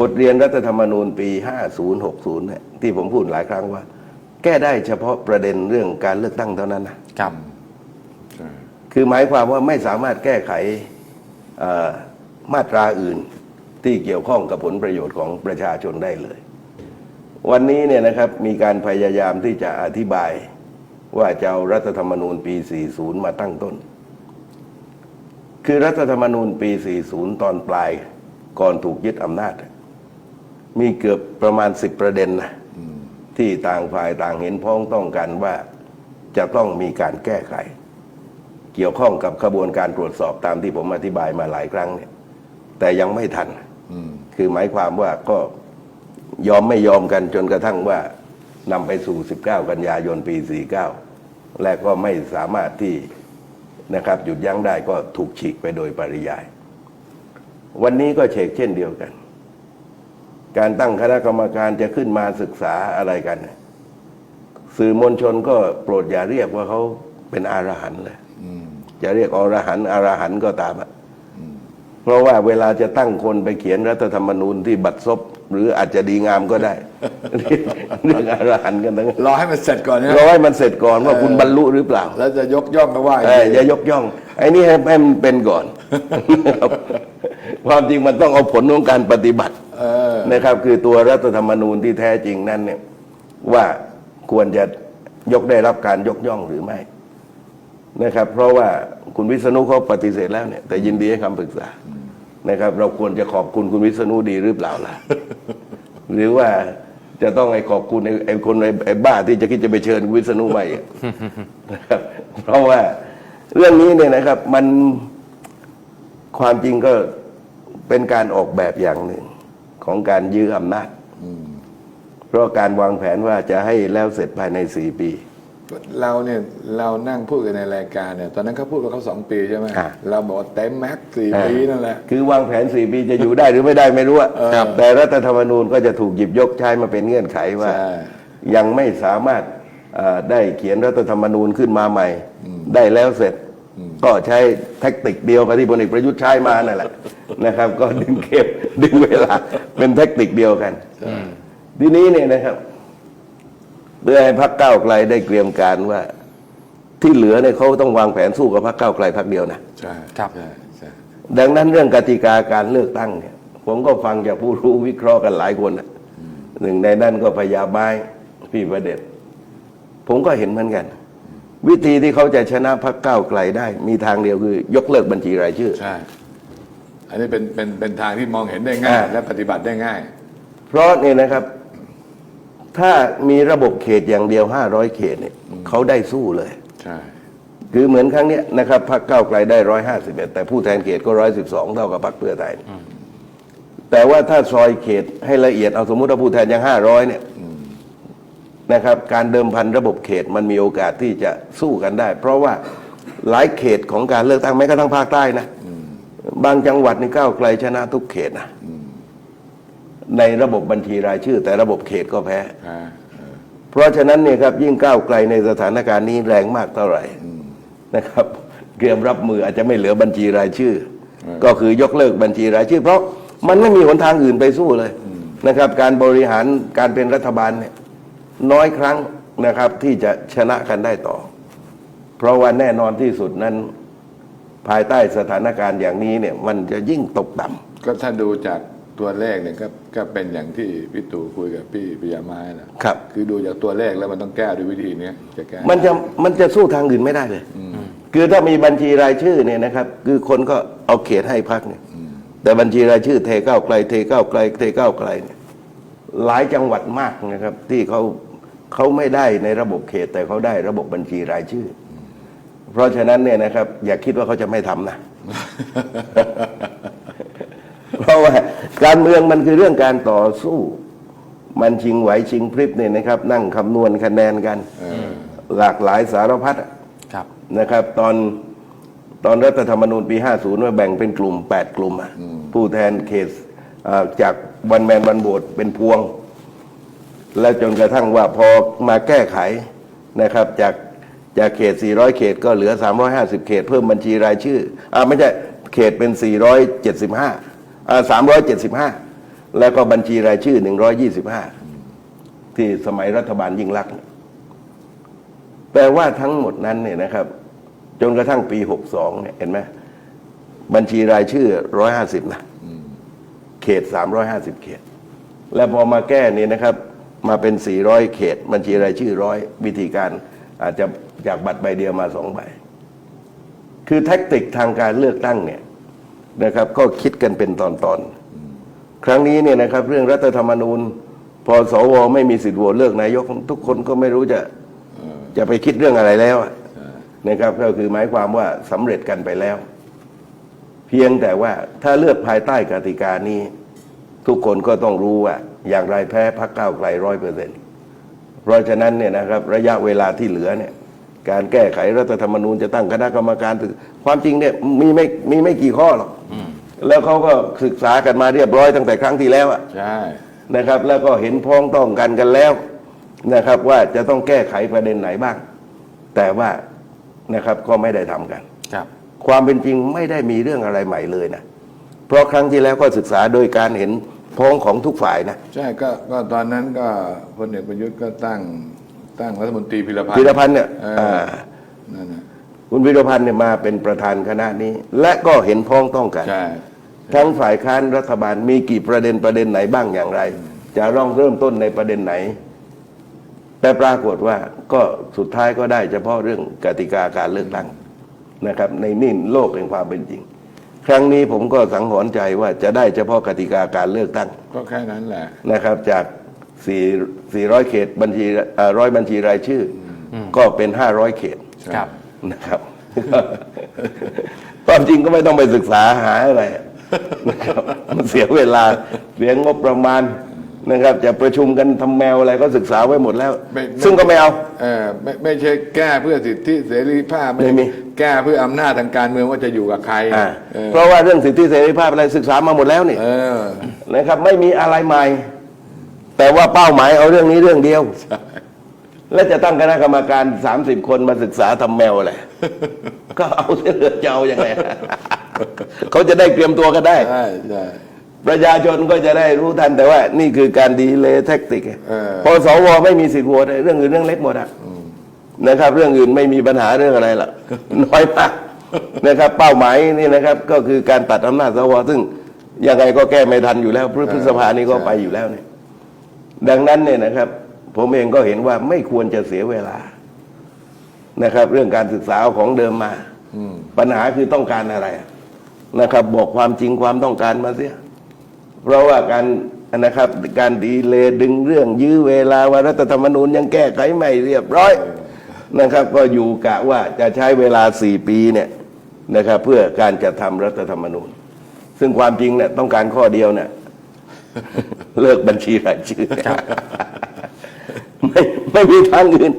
บทเรียนรัฐธรรมนูญปี 5060เนี่ยที่ผมพูดหลายครั้งว่า แก้ได้เฉพาะประเด็นเรื่องการเลือกตั้งเท่านั้นนะครับใช่คือหมายความว่าไม่สามารถแก้ไขเอ่อมาตราอื่นที่เกี่ยวข้องกับผลประโยชน์ของประชาชนได้เลย วันนี้เนี่ยนะครับมีการพยายามที่จะอธิบายว่าจะเอารัฐธรรมนูญปี 40 มาตั้งต้น คือรัฐธรรมนูญปี 40 ตอนปลายก่อนถูกยึดอำนาจ มีเกือบประมาณ10ประเด็นนะที่ต่างฝ่ายต่างเห็นพ้องต้องกันว่าจะต้องมีการแก้ไข เกี่ยวข้องกับขบวนการตรวจสอบตามที่ผมอธิบายมาหลายครั้งเนี่ย แต่ยังไม่ทันคือหมายความว่าก็ยอมไม่ยอมกันจนกระทั่งว่านำไปสู่ 19 กันยายนปี 49 และก็ไม่สามารถที่นะครับหยุดยั้งได้ก็ถูกฉีกไปโดยปริยาย วันนี้ก็เชกเช่นเดียวกัน การตั้งคณะกรรมการจะขึ้นมาศึกษาอะไรกันเนี่ยสื่อมวลชนก็โปรดอย่าเรียกว่าเขาเป็นอรหันต์เลยอืมจะเรียกอรหันต์อรหันต์ก็ตามอะเพราะว่าเวลาจะตั้งคนไปเขียนรัฐธรรมนูญที่บัตรซบหรืออาจจะดีงามก็ได้เรียกเรื่องอรหันต์กันทั้งนั้นรอให้มันเสร็จก่อนนะรอให้มันเสร็จก่อนว่าคุณบรรลุหรือเปล่า แล้วจะยกย่องก็ว่าอีกเอ้ยทีอย่ายกย่องไอ้นี่ให้ให้มันเป็นก่อน ความจริงมันต้องเอาผลของการปฏิบัติเออ นะครับ คือตัวรัฐธรรมนูญที่แท้จริงนั้นเนี่ยว่าควรจะยกได้รับการยกย่องหรือไม่นะครับ เพราะว่าคุณวิษณุเขาปฏิเสธแล้วเนี่ยแต่ยินดีให้คำปรึกษานะครับ เราควรจะขอบคุณคุณวิษณุดีหรือเปล่าล่ะ หรือว่าจะต้องไอ้ขอบคุณไอ้ไอ้คนไอ้ไอ้บ้าที่จะคิดจะไปเชิญคุณวิษณุใหม่อะนะครับ เพราะว่าเรื่องนี้เนี่ยนะครับ มันความจริงก็ เป็นการออกแบบอย่างหนึ่งของการยื้ออำนาจเพราะการวางแผนว่าจะให้แล้วเสร็จภายในสี่ปี เราเนี่ยเรานั่งพูดกันในรายการเนี่ย ตอนนั้นเขาพูดว่าเขาสองปีใช่ไหมอ่าเราบอกว่าเต็มแม็กซ์สี่ปีนั่นแหละคือวางแผนสี่ปีจะอยู่ได้หรือไม่ได้ไม่รู้อะครับแต่รัฐธรรมนูญก็จะถูกหยิบยกใช้มาเป็นเงื่อนไขว่าใช่ยังไม่สามารถเอ่อได้เขียนรัฐธรรมนูญขึ้นมาใหม่ ได้แล้วเสร็จ ก็ใช้แท็กติกเดียวกับที่พลเอกประยุทธ์ใช้มานั่นแหละนะครับ ก็ดึงเก็บดึงเวลาเป็นแท็กติกเดียวกันทีนี้เนี่ยนะครับเพื่อให้พรรคก้าวไกลได้เตรียมการว่า ที่เหลือเนี่ยเขาต้องวางแผนสู้กับพรรคก้าวไกลพรรคเดียวนะใช่ครับใช่ใช่ดังนั้นเรื่องกติกาการเลือกตั้งเนี่ย ผมก็ฟังจากผู้รู้วิเคราะห์กันหลายคนนะหนึ่งในนั้นก็พยาบายพี่ประเด็จผมก็เห็นเหมือนกัน วิธีที่เขาจะชนะพรรคก้าวไกลได้ มีทางเดียวคือยกเลิกบัญชีรายชื่อ ใช่ อันนี้เป็นเป็นเป็นทางที่มองเห็นได้ง่ายอ่าและปฏิบัติได้ง่าย เพราะเนี่ยนะครับ ถ้ามีระบบเขตอย่างเดียวห้าร้อยเขตเนี่ยเขาได้สู้เลย ใช่คือเหมือนครั้งเนี้ยนะครับพรรคก้าวไกลได้ร้อยห้าสิบเอ็ดแต่ผู้แทนเขตก็ร้อยสิบสองเท่ากับพรรคเพื่อไทยแต่ว่าถ้าซอยเขตให้ละเอียดเอาสมมติว่าผู้แทนยังห้าร้อยเนี่ย นะครับการเดิมพันระบบเขตมันมีโอกาสที่จะสู้กันได้ เพราะว่าหลายเขตของการเลือกตั้งแม้กระทั่งภาคใต้นะบางจังหวัดนี่ก้าวไกลชนะทุกเขตนะในระบบบัญชีรายชื่อ แต่ระบบเขตก็แพ้อ่าเออเพราะฉะนั้นเนี่ยครับยิ่งก้าวไกลในสถานการณ์นี้แรงมากเท่าไหร่นะครับเตรียมรับมืออาจจะไม่เหลือบัญชีรายชื่ออก็คือยกเลิกบัญชีรายชื่อ เพราะมันไม่มีหนทางอื่นไปสู้เลยนะครับ การบริหารการเป็นรัฐบาลเนี่ย น้อยครั้งนะครับที่จะชนะกันได้ต่อ เพราะว่าแน่นอนที่สุดนั้น ภายใต้สถานการณ์อย่างนี้เนี่ย มันจะยิ่งตกต่ำก็ถ้าดูจากตัวเลขเนี่ยก็ก็เป็นอย่างที่พี่ตู่คุยกับพี่ปิยามานะครับ คือดูจากตัวเลขแล้วมันต้องแก้ด้วยวิธีเนี้ยจะแก้มันจะมันจะสู้ทางอื่นไม่ได้เลย คือถ้ามีบัญชีรายชื่อเนี่ยนะครับ คือคนก็เอาเขตให้พักเนี่ย แต่บัญชีรายชื่อเทก้าวไกลเทก้าวไกลเทก้าวไกลเนี่ยหลายจังหวัดมากนะครับ ที่เขา เขาไม่ได้ในระบบเขตแต่เขาได้ระบบบัญชีรายชื่อ เพราะฉะนั้นเนี่ยนะครับ อย่าคิดว่าเขาจะไม่ทำนะ เพราะว่าการเมืองมันคือเรื่องการต่อสู้ มันชิงไหวชิงพริบเนี่ยนะครับ นั่งคำนวณคะแนนกันเออหลากหลายสารพัดอะครับนะครับ ตอนตอนรัฐธรรมนูญปี 50ว่าแบ่งเป็นกลุ่ม 8 กลุ่มอะผู้แทนเขตเอ่อจากวันแมนวันโบดเป็นพวง แล้วจนกระทั่งว่าพอมาแก้ไขนะครับจากจากเขต 400 เขตก็เหลือ 350 เขต เพิ่มบัญชีรายชื่ออ่าไม่ใช่เขตเป็น 475อ่า375 แล้วก็บัญชีรายชื่อ 125 ที่สมัยรัฐบาลยิ่งลักษณ์แต่ว่าทั้งหมดนั้นเนี่ยนะครับ จนกระทั่งปี 62เนี่ยเห็นไหมบัญชีรายชื่อ 150 นะ เขต 350 เขต แล้วพอมาแก้นี่นะครับ มาเป็น 400 เขต บัญชีรายชื่อร้อยวิธีการอาจจะจากบัตรใบเดียวมาสองใบ คือแท็กติกทางการเลือกตั้งเนี่ยนะครับก็คิดกันเป็นตอนๆครั้งนี้เนี่ยนะครับ เรื่องรัฐธรรมนูญ พอสวไม่มีสิทธิ์โหวตเลือกนายก ทุกคนก็ไม่รู้จะจะไปคิดเรื่องอะไรแล้วนะครับ ก็คือหมายความว่าสำเร็จกันไปแล้ว เพียงแต่ว่าถ้าเลือกภายใต้กติกานี้ ทุกคนก็ต้องรู้ว่า อย่างไรแพ้พักก้าวไกลร้อยเปอร์เซ็นต์เพราะฉะนั้นเนี่ยนะครับระยะเวลาที่เหลือเนี่ยการแก้ไขรัฐธรรมนูญจะตั้งคณะกรรมการศึกความจริงเนี่ยมีไม่มีไม่กี่ข้อหรอกแล้วเขาก็ศึกษากันมาเรียบร้อยตั้งแต่ครั้งที่แล้วอะใช่นะครับ แล้วก็เห็นพ้องต้องกันกันแล้วนะครับว่าจะต้องแก้ไขประเด็นไหนบ้าง แต่ว่านะครับก็ไม่ได้ทำกันครับ ความเป็นจริงไม่ได้มีเรื่องอะไรใหม่เลยนะเพราะครั้งที่แล้วก็ศึกษาโดยการเห็น พ้องของทุกฝ่ายนะใช่ก็ก็ตอนนั้นก็พลเอกประยุทธ์ก็ตั้งตั้งรัฐมนตรีพิรพันธ์พิรพันธ์เนี่ยเอออ่านั่นนะคุณพิรพันธ์เนี่ยมาเป็นประธานคณะนี้ และก็เห็นพ้องต้องกัน ใช่ทั้งฝ่ายค้านรัฐบาลมีกี่ประเด็นประเด็นไหนบ้างอย่างไร จะร่องเริ่มต้นในประเด็นไหน แต่ปรากฏว่าก็สุดท้ายก็ได้เฉพาะเรื่องกติกาการเลือกตั้งนะครับ ในนี่โลกแห่งความเป็นจริง ครั้งนี้ผมก็สังหรณ์ใจว่าจะได้เฉพาะกติกาการเลือกตั้งก็แค่นั้นแหละ นะครับ จาก 4 400 เขตบัญชีร้อยบัญชีรายชื่ออก็เป็น 500 เขตครับ นะครับ ความจริงก็ไม่ต้องไปศึกษาหาอะไรนะครับมันเสียเวลาเสียงบประมาณ นะครับจะประชุมกันทำแมวอะไรก็ศึกษาไว้หมดแล้ว ไม่ไม่ ซึ่งก็ไม่เอาเออไม่ไม่ใช่แก้เพื่อสิทธิเสรีภาพไม่มีแก้เพื่ออำนาจทางการเมืองว่าจะอยู่กับใครอ่าเออเพราะว่าเรื่องสิทธิเสรีภาพอะไรศึกษามาหมดแล้วนี่ เออ นะครับไม่มีอะไรใหม่ แต่ว่าเป้าหมายเอาเรื่องนี้เรื่องเดียว และจะตั้งคณะกรรมการ 30 คนมาศึกษาทำแมวอะไรก็เอาเสือเจ้ายังไง เขาจะได้เตรียมตัวกันได้ ใช่ใช่ ประชาชนก็จะได้รู้ทันแต่ว่า นี่คือการดีเลย์แท็กติกเออพอสวไม่มีสิทธิ์โหวตเรื่องอื่นเรื่องเล็กหมดอะนะครับ เรื่องอื่นไม่มีปัญหาเรื่องอะไรล่ะน้อยมากนะครับ เป้าหมายนี่นะครับ ก็คือการตัดอำนาจสวซึ่งยังไงก็แก้ไม่ทันอยู่แล้วพฤษภานี้ก็ไปอยู่แล้วเนี่ย ดังนั้นเนี่ยนะครับ ผมเองก็เห็นว่าไม่ควรจะเสียเวลานะครับ เรื่องการศึกษาเอาของเดิมมาอืมปัญหาคือต้องการอะไรนะครับ บอกความจริงความต้องการมาเสีย เพราะว่าการนะครับการดีเลย์ดึงเรื่องยื้อเวลาว่ารัฐธรรมนูญยังแก้ไขไม่เรียบร้อยนะครับ ก็อยู่กะว่าจะใช้เวลาสี่ปีเนี่ยนะครับเพื่อการจะทำรัฐธรรมนูญ ซึ่งความจริงเนี่ยต้องการข้อเดียวเนี่ยเลิกบัญชีรายชื่อไม่ไม่มีทางอื่น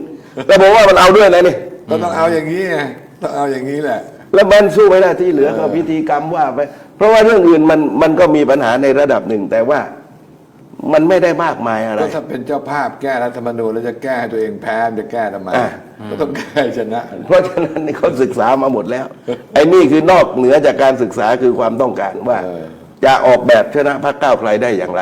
แต่ผมว่ามันเอาด้วยนะนี่ก็ต้องเอาอย่างนี้ไงต้องเอาอย่างนี้แหละ แล้วมันสู้ไม่ได้ที่เหลือก็พิธีกรรมว่าไป เพราะว่าเรื่องอื่นมันมันก็มีปัญหาในระดับหนึ่ง แต่ว่ามันไม่ได้มากมายอะไร ก็ถ้าเป็นเจ้าภาพแก้รัฐธรรมนูญแล้วจะแก้ให้ตัวเองแพ้จะแก้ทำไมอ่าก็ต้องแก้ให้ชนะ เพราะฉะนั้นนี่เขาศึกษามาหมดแล้ว ไอ้นี่คือนอกเหนือจากการศึกษาคือความต้องการว่า เออ จะออกแบบชนะพรรคก้าวไกลได้อย่างไร